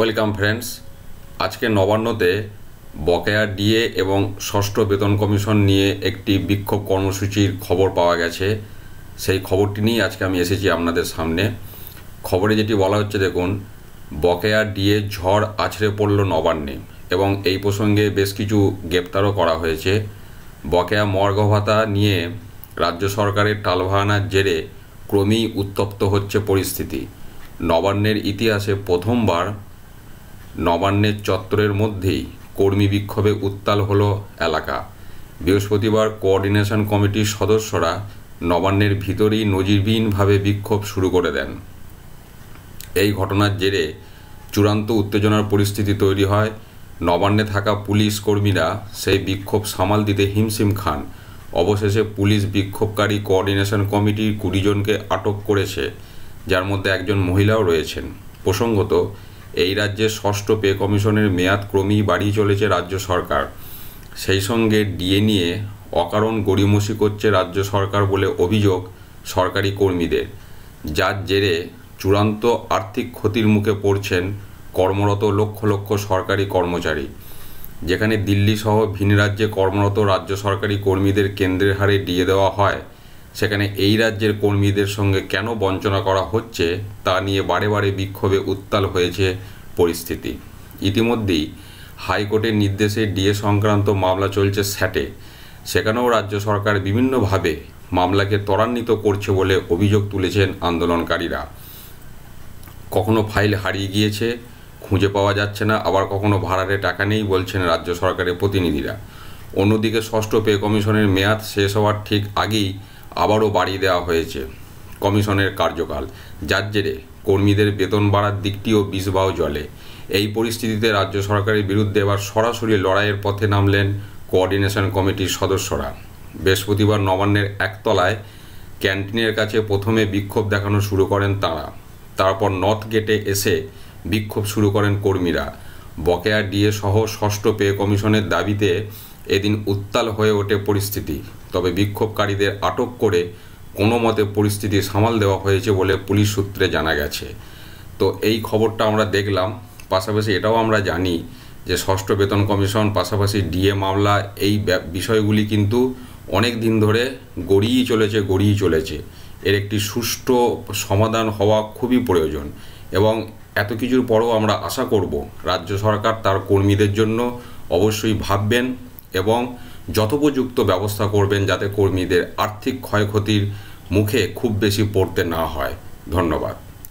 Welcome friends আজকে নবান্নতে বকেয়া DA এবং ষষ্ঠ বেতন কমিশন নিয়ে একটি বিক্ষোভ কর্মসূচির খবর পাওয়া গেছে। সেই খবরটি নিয়ে আজকে আমি এসেছি আপনাদের সামনে। খবরে যেটি বলা হচ্ছে, দেখুন, বকেয়া ডিএ ঝড় আছড়ে পড়ল নবান্নে এবং এই প্রসঙ্গে বেশ কিছু গ্রেপ্তারও করা হয়েছে। বকেয়া মর্গ ভাতা নিয়ে রাজ্য সরকারের টালভাহানার জেরে ক্রমেই উত্তপ্ত হচ্ছে পরিস্থিতি। নবান্নের ইতিহাসে প্রথমবার নবান্নের চত্বরের মধ্যেই কর্মী বিক্ষোভে উত্তাল হলো এলাকা। বৃহস্পতিবার কোঅর্ডিনেশন কমিটির সদস্যরা নবান্নের ভিতরেই নজিরবিহীনভাবে বিক্ষোভ শুরু করে দেন। এই ঘটনার জেরে চূড়ান্ত উত্তেজনার পরিস্থিতি তৈরি হয়। নবান্নে থাকা পুলিশ কর্মীরা সেই বিক্ষোভ সামাল দিতে হিমশিম খান। অবশেষে পুলিশ বিক্ষোভকারী কোঅর্ডিনেশন কমিটির কুড়ি জনকে আটক করেছে, যার মধ্যে একজন মহিলাও রয়েছেন। প্রসঙ্গত এই রাজ্যের ষষ্ঠ পে কমিশনের মেয়াদ ক্রমেই বাড়িয়ে চলেছে রাজ্য সরকার। সেই সঙ্গে ডিএ নিয়ে অকারণ গড়িমসি করছে রাজ্য সরকার বলে অভিযোগ সরকারি কর্মীদের। যার জেরে চূড়ান্ত আর্থিক ক্ষতির মুখে পড়ছেন কর্মরত লক্ষ লক্ষ সরকারি কর্মচারী। যেখানে দিল্লি সহ ভিন রাজ্যে কর্মরত রাজ্য সরকারি কর্মীদের কেন্দ্রের হারে দিয়ে দেওয়া হয় সেখানে এই রাজ্যের কর্মীদের সঙ্গে কেন বঞ্চনা করা হচ্ছে তা নিয়ে বারে বারে বিক্ষোভে উত্তাল হয়েছে পরিস্থিতি। ইতিমধ্যেই হাইকোর্টের নির্দেশে ডিএ সংক্রান্ত মামলা চলছে স্যাটে। সেখানেও রাজ্য সরকার বিভিন্নভাবে মামলাকে ত্বরান্বিত করছে বলে অভিযোগ তুলেছেন আন্দোলনকারীরা। কখনো ফাইল হারিয়ে গিয়েছে, খুঁজে পাওয়া যাচ্ছে না, আবার কখনো ভাড়ারে টাকা নেই বলছেন রাজ্য সরকারের প্রতিনিধিরা। অন্যদিকে ষষ্ঠ পে কমিশনের মেয়াদ শেষ হওয়ার ঠিক আগেই আবারও বাড়িয়ে দেওয়া হয়েছে। কমিশনের কার্যকাল। যার জেরে কর্মীদের বেতন বাড়ার দিকটিও বিষবাও জলে। এই পরিস্থিতিতে রাজ্য সরকারের বিরুদ্ধে এবার সরাসরি লড়াইয়ের পথে নামলেন কোঅর্ডিনেশন কমিটির সদস্যরা। বৃহস্পতিবার নবান্নের একতলায় ক্যান্টিনের কাছে প্রথমে বিক্ষোভ দেখানো শুরু করেন তাঁরা। তারপর নর্থ গেটে এসে বিক্ষোভ শুরু করেন কর্মীরা। বকেয়া ডিএ সহ ষষ্ঠ পে কমিশনের দাবিতে এদিন উত্তাল হয়ে ওঠে পরিস্থিতি। তবে বিক্ষোভকারীদের আটক করে কোনো মতে পরিস্থিতি সামাল দেওয়া হয়েছে বলে পুলিশ সূত্রে জানা গেছে। তো এই খবরটা আমরা দেখলাম। পাশাপাশি এটাও আমরা জানি যে ষষ্ঠ বেতন কমিশন, পাশাপাশি ডিএ মামলা, এই বিষয়গুলি কিন্তু অনেক দিন ধরে গড়িয়েই চলেছে গড়িয়েই চলেছে। এর একটি সুষ্ঠু সমাধান হওয়া খুবই প্রয়োজন এবং এত কিছুর পরও আমরা আশা করব, রাজ্য সরকার তার কর্মীদের জন্য অবশ্যই ভাববেন এবং যথোপযুক্ত ব্যবস্থা করবেন যাতে কর্মীদের আর্থিক ক্ষয়ক্ষতির মুখে খুব বেশি পড়তে না হয়। ধন্যবাদ।